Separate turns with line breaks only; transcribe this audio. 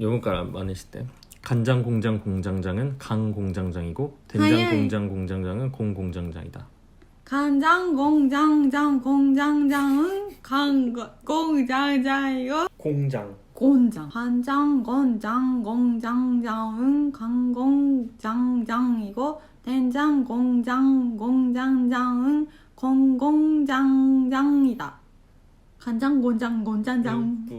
요번가락 많으실 대 간장 공장 공장장은 강 공장장이고 된장 아예. 공장 공장장은 공 공장장이다.
간장 공장장 공장장은 강 공장장이고 공장 곤장 간장 공장 공장장은 강 공장장이고 된장 공장 공장장은 공 공장장이다. 간장 공장 공장장 뿌.